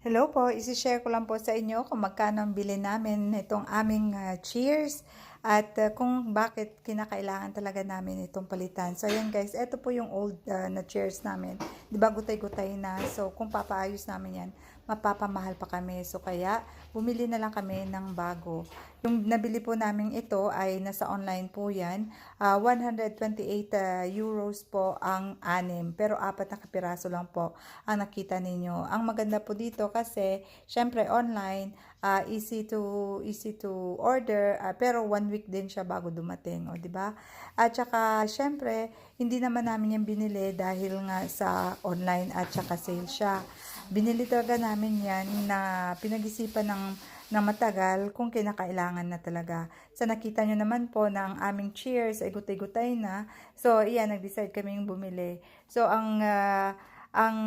Hello po, isi-share ko lang po sa inyo kung magkano ang bili namin itong aming ah, cheers at ah, kung bakit kinakailangan talaga namin itong palitan. So ayan guys, ito po yung old ah, na cheers namin. 'Di ba gutay-gutay na. So kung papaayos namin 'yan, mapapamahal pa kami. So kaya bumili na lang kami ng bago. Yung nabili po namin ito ay nasa online po 'yan. Ah, 128 ah, euros po ang anim, pero apat na kapiraso lang po ang nakita ninyo. Ang maganda po dito kasi syempre online, ah, easy to easy to order, ah, pero one week din siya bago dumating, o di ba? At saka syempre, hindi naman namin yan binili dahil nga sa online at saka sale siya. Binili talaga namin yan na pinag-isipan ng na matagal kung kinakailangan na talaga. So nakita nyo naman po na ang aming cheers ay gutay-gutay na. So iyan, nag-decide kaming bumili. So ang ah, ang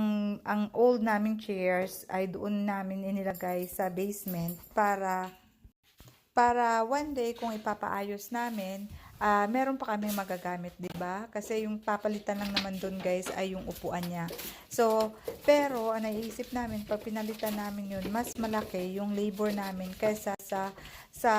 ang old naming chairs ay doon namin inilagay sa basement para para one day kung ipapaayos namin, ah meron pa kami magagamit, 'di ba? Kasi yung papalitan lang naman doon, guys, ay yung upuan niya. So, pero ang naiisip namin pag pinalitan namin 'yun, mas malaki yung labor namin kaysa sa sa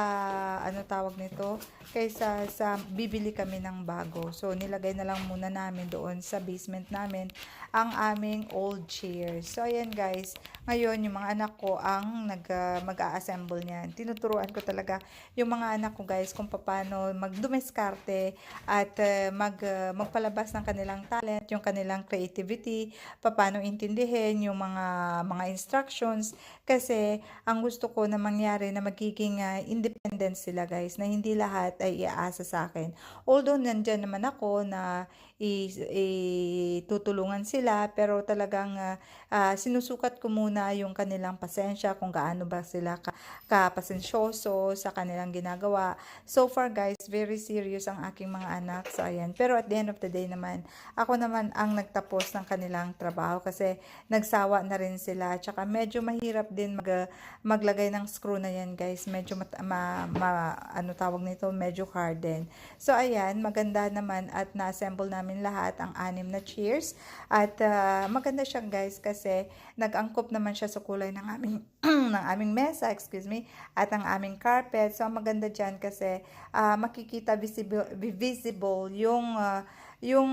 ano tawag nito, kaysa sa bibili kami ng bago. So, nilagay na lang muna namin doon sa basement namin ang aming old chairs. So, ayan guys, ngayon yung mga anak ko ang nag ah, mag-a-assemble niyan. Tinuturuan ko talaga yung mga anak ko guys kung paano magdumiskarte at uh, mag uh, magpalabas ng kanilang talent, yung kanilang creativity, paano intindihin yung mga mga instructions kasi ang gusto ko na mangyari na magiging uh, independent sila guys na hindi lahat ay iaasa sa akin. Although nandyan naman ako na itutulungan sila pero talagang uh, uh, sinusukat ko muna yung kanilang pasensya kung gaano ba sila ka, kapasensyoso sa kanilang ginagawa. So far guys, very serious ang aking mga anak. So ayan. Pero at the end of the day naman, ako naman ang nagtapos ng kanilang trabaho kasi nagsawa na rin sila. Tsaka medyo mahirap din mag, maglagay ng screw na yan guys. Medyo mat, ma, ma, ano tawag nito, medyo hard din. So ayan, maganda naman at na-assemble namin lahat ang anim na cheers. At uh, maganda siya guys kasi nag-angkop naman siya sa kulay ng aming ng aming mesa, excuse me, at ang aming carpet. So ang maganda diyan kasi uh, makikita visible visible yung uh, yung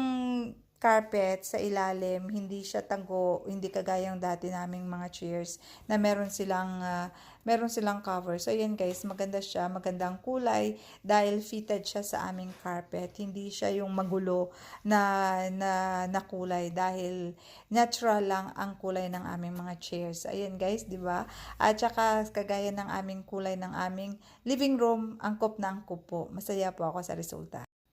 carpet sa ilalim, hindi siya tago, hindi kagayang dati naming mga chairs na meron silang uh, meron silang cover. So ayan guys, maganda siya, magandang kulay dahil fitted siya sa aming carpet. Hindi siya yung magulo na na, na kulay dahil natural lang ang kulay ng aming mga chairs. Ayan guys, 'di ba? At saka kagaya ng aming kulay ng aming living room, angkop na angkop po. Masaya po ako sa resulta.